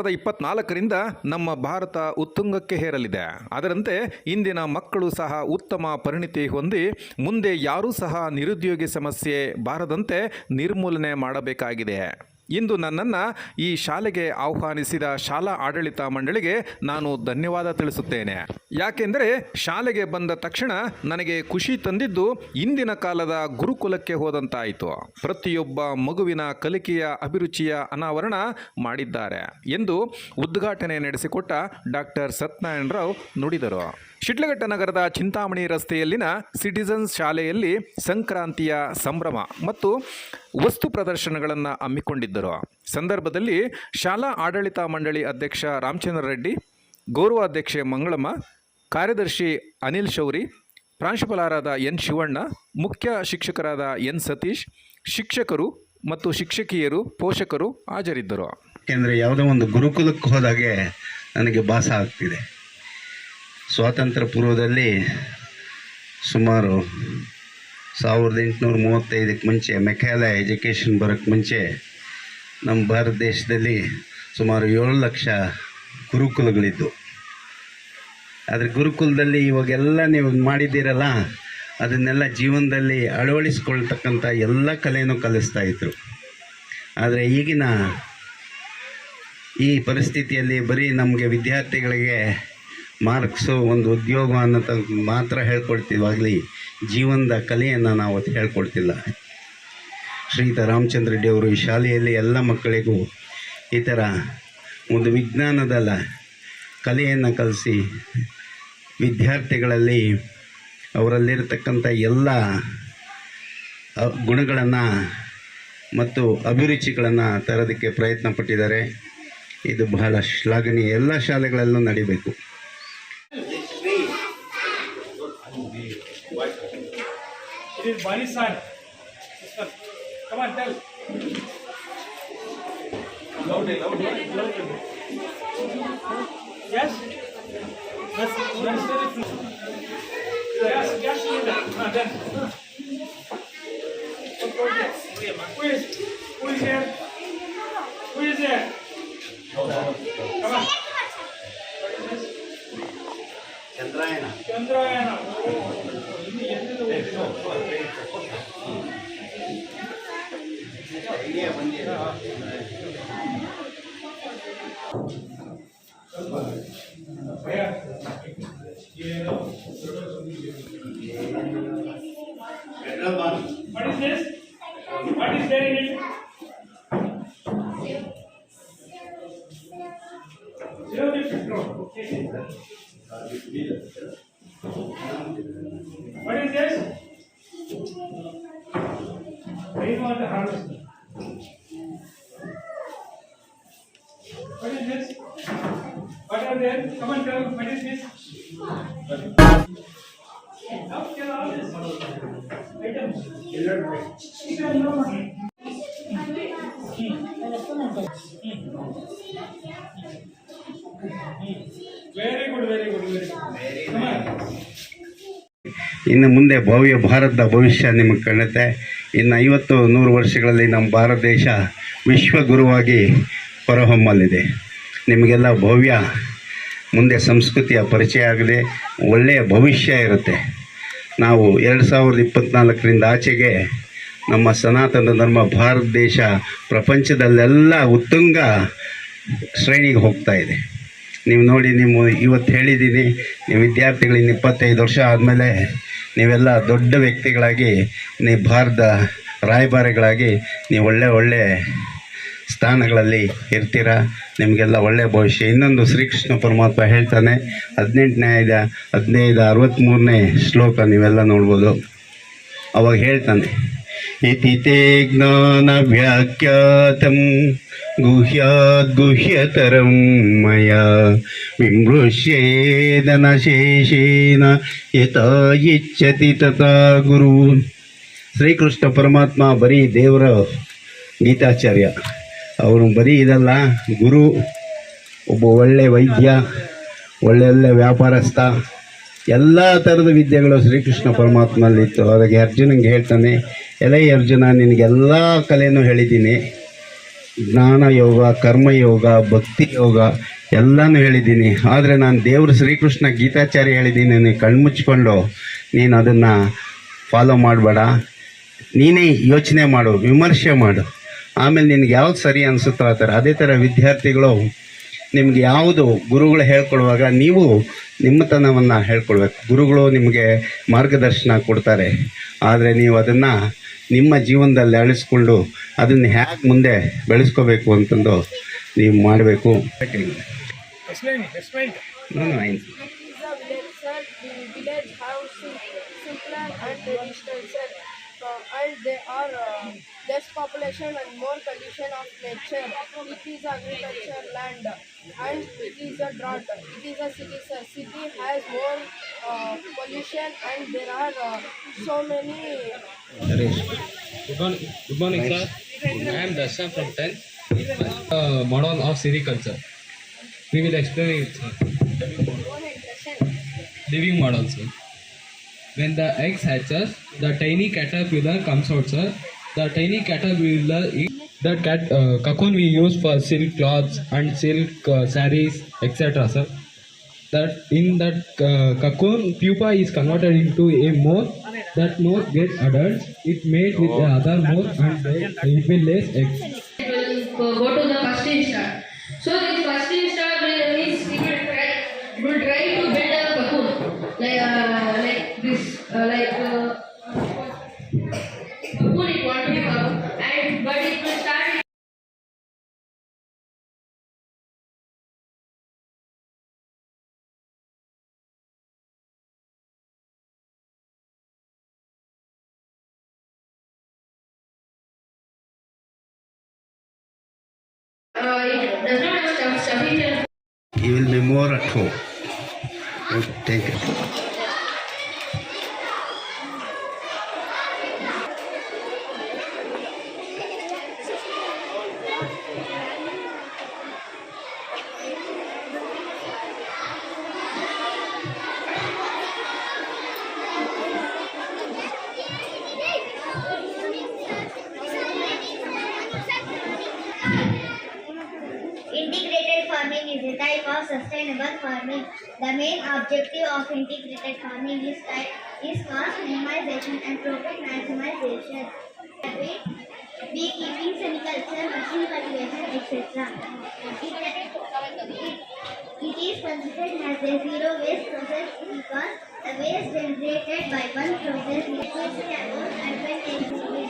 ಸಾವಿರದ ಇಪ್ಪತ್ನಾಲ್ಕರಿಂದ ನಮ್ಮ ಭಾರತ ಉತ್ತುಂಗಕ್ಕೆ ಹೇರಲಿದೆ. ಅದರಂತೆ ಇಂದಿನ ಮಕ್ಕಳು ಸಹ ಉತ್ತಮ ಪರಿಣಿತಿ ಹೊಂದಿ ಮುಂದೆ ಯಾರೂ ಸಹ ನಿರುದ್ಯೋಗಿ ಸಮಸ್ಯೆ ಬಾರದಂತೆ ನಿರ್ಮೂಲನೆ ಮಾಡಬೇಕಾಗಿದೆ. ಇಂದು ನನ್ನನ್ನು ಈ ಶಾಲೆಗೆ ಆಹ್ವಾನಿಸಿದ ಶಾಲಾ ಆಡಳಿತ ಮಂಡಳಿಗೆ ನಾನು ಧನ್ಯವಾದ ತಿಳಿಸುತ್ತೇನೆ. ಯಾಕೆಂದರೆ ಶಾಲೆಗೆ ಬಂದ ತಕ್ಷಣ ನನಗೆ ಖುಷಿ ತಂದಿದ್ದು ಇಂದಿನ ಕಾಲದ ಗುರುಕುಲಕ್ಕೆ ಹೋದಂತಾಯಿತು. ಪ್ರತಿಯೊಬ್ಬ ಮಗುವಿನ ಕಲಿಕೆಯ ಅಭಿರುಚಿಯ ಅನಾವರಣ ಮಾಡಿದ್ದಾರೆ ಎಂದು ಉದ್ಘಾಟನೆ ನಡೆಸಿಕೊಟ್ಟ ಡಾಕ್ಟರ್ ಸತ್ಯನಾರಾಯಣ ರಾವ್ ನುಡಿದರು. ಶಿಡ್ಲಘಟ್ಟ ನಗರದ ಚಿಂತಾಮಣಿ ರಸ್ತೆಯಲ್ಲಿನ ಸಿಟಿಸನ್ಸ್ ಶಾಲೆಯಲ್ಲಿ ಸಂಕ್ರಾಂತಿಯ ಸಂಭ್ರಮ ಮತ್ತು ವಸ್ತು ಪ್ರದರ್ಶನಗಳನ್ನು ಹಮ್ಮಿಕೊಂಡಿದ್ದರು. ಸಂದರ್ಭದಲ್ಲಿ ಶಾಲಾ ಆಡಳಿತ ಮಂಡಳಿ ಅಧ್ಯಕ್ಷ ರಾಮಚಂದ್ರ ರೆಡ್ಡಿ, ಗೌರವ ಅಧ್ಯಕ್ಷೆ ಮಂಗಳಮ್ಮ, ಕಾರ್ಯದರ್ಶಿ ಅನಿಲ್ ಶೌರಿ, ಪ್ರಾಂಶುಪಾಲರಾದ ಎನ್ ಶಿವಣ್ಣ, ಮುಖ್ಯ ಶಿಕ್ಷಕರಾದ ಎನ್ ಸತೀಶ್, ಶಿಕ್ಷಕರು ಮತ್ತು ಶಿಕ್ಷಕಿಯರು, ಪೋಷಕರು ಹಾಜರಿದ್ದರು. ಯಾಕೆಂದರೆ ಯಾವುದೋ ಒಂದು ಗುರುಕುಲಕ್ಕೆ ಹೋದಾಗೆ ನನಗೆ ಭಾಸ ಆಗ್ತಿದೆ. ಸ್ವಾತಂತ್ರ್ಯ ಪೂರ್ವದಲ್ಲಿ ಸುಮಾರು ಸಾವಿರದ ಎಂಟುನೂರ ಮೂವತ್ತೈದಕ್ಕೆ ಮುಂಚೆ ಮೆಕ್ಯಾಲ ಎಜುಕೇಷನ್ ಬರೋಕ್ಕೆ ಮುಂಚೆ ನಮ್ಮ ಭಾರತ ದೇಶದಲ್ಲಿ ಸುಮಾರು ಏಳು ಲಕ್ಷ ಗುರುಕುಲಗಳಿದ್ದವು ಆದರೆ ಗುರುಕುಲದಲ್ಲಿ ಇವಾಗೆಲ್ಲ ನೀವು ಮಾಡಿದ್ದೀರಲ್ಲ, ಅದನ್ನೆಲ್ಲ ಜೀವನದಲ್ಲಿ ಅಳವಡಿಸ್ಕೊಳ್ತಕ್ಕಂಥ ಎಲ್ಲ ಕಲೆಯೂ ಕಲಿಸ್ತಾ ಇದ್ರು. ಆದರೆ ಈಗಿನ ಈ ಪರಿಸ್ಥಿತಿಯಲ್ಲಿ ಬರೀ ನಮಗೆ ವಿದ್ಯಾರ್ಥಿಗಳಿಗೆ ಮಾರ್ಕ್ಸು ಒಂದು ಉದ್ಯೋಗ ಅನ್ನೋ ಮಾತ್ರ ಹೇಳ್ಕೊಡ್ತೀವಾಗಲಿ ಜೀವನದ ಕಲೆಯನ್ನು ನಾವು ಅದು ಹೇಳ್ಕೊಡ್ತಿಲ್ಲ. ಶ್ರೀಯುತ ರಾಮಚಂದ್ರ ಅವರು ಈ ಶಾಲೆಯಲ್ಲಿ ಎಲ್ಲ ಮಕ್ಕಳಿಗೂ ಈ ಥರ ಒಂದು ವಿಜ್ಞಾನದಲ್ಲ ಕಲೆಯನ್ನು ಕಲಿಸಿ ವಿದ್ಯಾರ್ಥಿಗಳಲ್ಲಿ ಅವರಲ್ಲಿರತಕ್ಕಂಥ ಎಲ್ಲ ಗುಣಗಳನ್ನು ಮತ್ತು ಅಭಿರುಚಿಗಳನ್ನು ತರೋದಕ್ಕೆ ಪ್ರಯತ್ನ ಪಟ್ಟಿದ್ದಾರೆ. ಇದು ಬಹಳ ಶ್ಲಾಘನೀಯ ಎಲ್ಲ ಶಾಲೆಗಳಲ್ಲೂ ನಡಿಬೇಕು. It is Bani's son. Sister. Come on, tell. Loudly, loudly, loudly. Yes? Yes, yes, very true. Yes, yes, Linda. Ah, then. Who is, who is here? What is this? What is there in it? Zero different. Okay. What is this? Rainwater harvesting. What is this? What are there? Come on, tell. What is this? Now tell all this. Items. Item no money. Very ಇನ್ನು ಮುಂದೆ ಭವ್ಯ ಭಾರತದ ಭವಿಷ್ಯ ನಿಮಗೆ ಕಾಣುತ್ತೆ. ಇನ್ನು ಐವತ್ತು ನೂರು ವರ್ಷಗಳಲ್ಲಿ ನಮ್ಮ ಭಾರತ ದೇಶ ವಿಶ್ವಗುರುವಾಗಿ ಹೊರಹೊಮ್ಮಲಿದೆ. ನಿಮಗೆಲ್ಲ ಭವ್ಯ, ಮುಂದೆ ಸಂಸ್ಕೃತಿಯ ಪರಿಚಯ ಆಗಿದೆ. ಒಳ್ಳೆಯ ಭವಿಷ್ಯ ಇರುತ್ತೆ. ನಾವು ಎರಡು ಸಾವಿರದ ಇಪ್ಪತ್ತ್ನಾಲ್ಕರಿಂದ ಆಚೆಗೆ ನಮ್ಮ ಸನಾತನ ಧರ್ಮ ಭಾರತ ದೇಶ ಪ್ರಪಂಚದಲ್ಲೆಲ್ಲ ಉತ್ತುಂಗ ಶ್ರೇಣಿಗೆ ಹೋಗ್ತಾ ಇದೆ. ನೀವು ನೋಡಿ, ನೀವು ಇವತ್ತು ಹೇಳಿದ್ದೀನಿ, ನೀವು ವಿದ್ಯಾರ್ಥಿಗಳು ಇಪ್ಪತ್ತೈದು ವರ್ಷ ಆದಮೇಲೆ ನೀವೆಲ್ಲ ದೊಡ್ಡ ವ್ಯಕ್ತಿಗಳಾಗಿ ನೀವು ಭಾರತ ರಾಯಭಾರಿಗಳಾಗಿ, ನೀವು ಒಳ್ಳೆ ಒಳ್ಳೆ ಸ್ಥಾನಗಳಲ್ಲಿ ಇರ್ತೀರ? ನಿಮಗೆಲ್ಲ ಒಳ್ಳೆಯ ಭವಿಷ್ಯ. ಇನ್ನೊಂದು ಶ್ರೀಕೃಷ್ಣ ಪರಮಾತ್ಮ ಹೇಳ್ತಾನೆ, ಹದಿನೆಂಟನೇ ಐದ ಹದಿನೈದು ಅರವತ್ತ್ಮೂರನೇ ಶ್ಲೋಕ ನೀವೆಲ್ಲ ನೋಡ್ಬೋದು. ಅವಾಗ ಹೇಳ್ತಾನೆ ಇತಿ ತೇ ಜ್ಞಾನ ವ್ಯಾಖ್ಯಾತಂ मया विमृश्येदनशेषेण ಯಥಾ ಇಚ್ಛತಿ ತಥಾ ಗುರು ಶ್ರೀಕೃಷ್ಣ ಪರಮಾತ್ಮ ಬರೀ ದೇವರ ಗೀತಾಚಾರ್ಯ ಅವನು ಬರೀ ಇದಲ್ಲ ಗುರು, ಒಬ್ಬ ಒಳ್ಳೆ ವೈದ್ಯ, ಒಳ್ಳೆ ಒಳ್ಳೆ ವ್ಯಾಪಾರಸ್ಥ, ಎಲ್ಲ ಥರದ ವಿದ್ಯೆಗಳು ಶ್ರೀಕೃಷ್ಣ ಪರಮಾತ್ಮನಲ್ಲಿತ್ತು. ಅದಕ್ಕೆ ಅರ್ಜುನಂಗೆ ಹೇಳ್ತಾನೆ ಎಲೈ ಅರ್ಜುನ ನಿನಗೆಲ್ಲ ಕಲೆನೂ ಹೇಳಿದ್ದೀನಿ. ಜ್ಞಾನ ಯೋಗ ಕರ್ಮಯೋಗ ಭಕ್ತಿ ಯೋಗ ಎಲ್ಲನೂ ಹೇಳಿದ್ದೀನಿ. ಆದರೆ ನಾನು ದೇವರು ಶ್ರೀಕೃಷ್ಣ ಗೀತಾಚಾರ್ಯ ಹೇಳಿದ್ದೀನಿ, ನೀನು ಕಣ್ಮುಚ್ಕೊಂಡು ನೀನು ಅದನ್ನು ಫಾಲೋ ಮಾಡಬೇಡ. ನೀನೇ ಯೋಚನೆ ಮಾಡು, ವಿಮರ್ಶೆ ಮಾಡು. ಆಮೇಲೆ ನಿನಗೆ ಯಾವ್ದು ಸರಿ ಅನಿಸುತ್ತೋ ಆ ಥರ. ಅದೇ ಥರ ವಿದ್ಯಾರ್ಥಿಗಳು ನಿಮ್ಗೆ ಯಾವುದು ಗುರುಗಳು ಹೇಳ್ಕೊಡುವಾಗ ನೀವು ನಿಮ್ಮತನವನ್ನು ಹೇಳ್ಕೊಳ್ಬೇಕು ಗುರುಗಳು ನಿಮಗೆ ಮಾರ್ಗದರ್ಶನ ಕೊಡ್ತಾರೆ. ಆದರೆ ನೀವು ಅದನ್ನು ನಿಮ್ಮ ಜೀವನದಲ್ಲಿ ಅಳಿಸ್ಕೊಂಡು ಅದನ್ನು ಹೇಗೆ ಮುಂದೆ ಬೆಳೆಸ್ಕೋಬೇಕು ಅಂತಂದು ನೀವು ಮಾಡಬೇಕು. Less population and more condition of nature. It is agriculture land and it is a drought. It is a city, sir. City has more uh, pollution and there are uh, so many Good morning, good morning sir. I am Darshan from 10th. Uh, model of sericulture. We will explain it. Sir. Living model, sir. When the eggs hatches, the tiny caterpillar comes out, sir. The tiny caterpillar is the cat uh, cocoon we use for silk cloths and silk uh, sarees, etc. Sir. That in that uh, cocoon, pupa is converted into a moth. That moth gets adults. It mates with the other moth and they- will lay eggs. go to the first instar. So this first instar He does not have sufficient. Will be more at home. Thank you. Objective of integrated farming is type is cost minimization and profit maximization. Beekeeping, semiculture, machine cultivation, etc. It, it, it is considered as a zero waste process because the waste generated by one process is advantageously.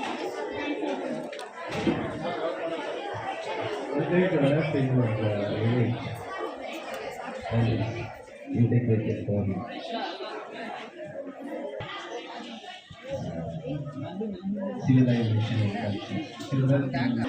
Thank you. Complete చేసుకోవాలి civilisation civilisation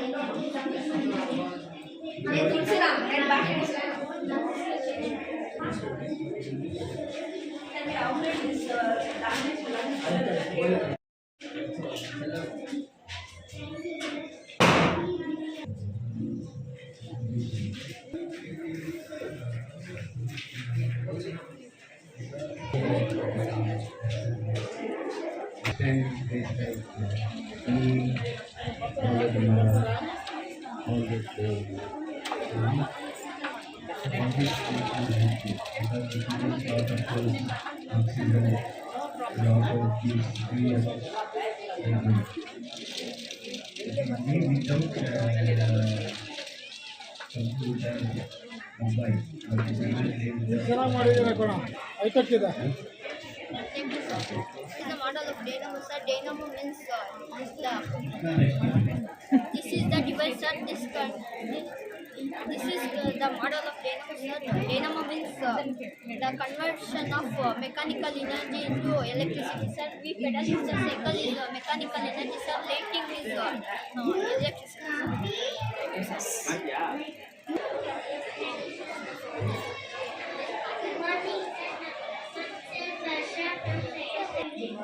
ಚೆನ್ನಾಗಿ ಮಾಡಿದ್ದೀರಾ ಕಣ ಐಕಟ್ಟಿದೆ dynamo, sir. Dynamo means uh, this, the, this is the device, sir. This, con- this is the model of dynamo, sir. Dynamo means uh, the conversion of uh, mechanical energy into electricity, sir. We pedal is the cycle is uh, mechanical energy, sir. Lighting is uh, uh, electricity. sir,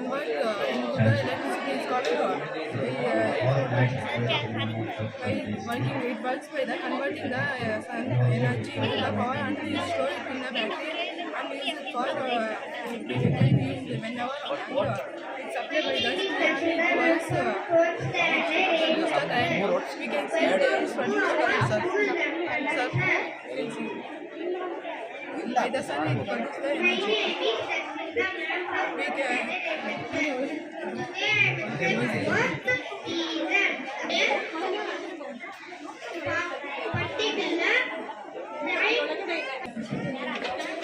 convert uh, into the electricity is called uh, the, uh, by working it works by the converting the uh, sun energy into the power and we store it in the battery and it for uh, can it whenever and uh, it's supplied by the works uh, use. We can see the production of sun and sun by the sun it produces the energy. We can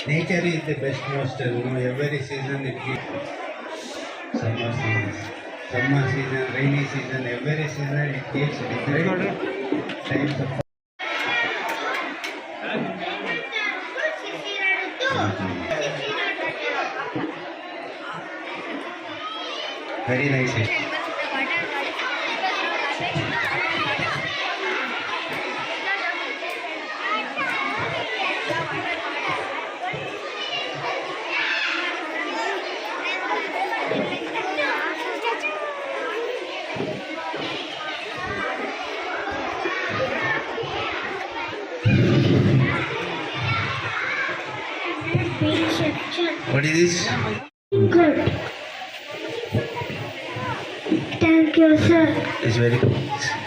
Nature is the best master, you know, every season it gives. Summer season, summer season, rainy season, every season it gives different types of. Very nice. What is this? Good. You, sir. It's very good.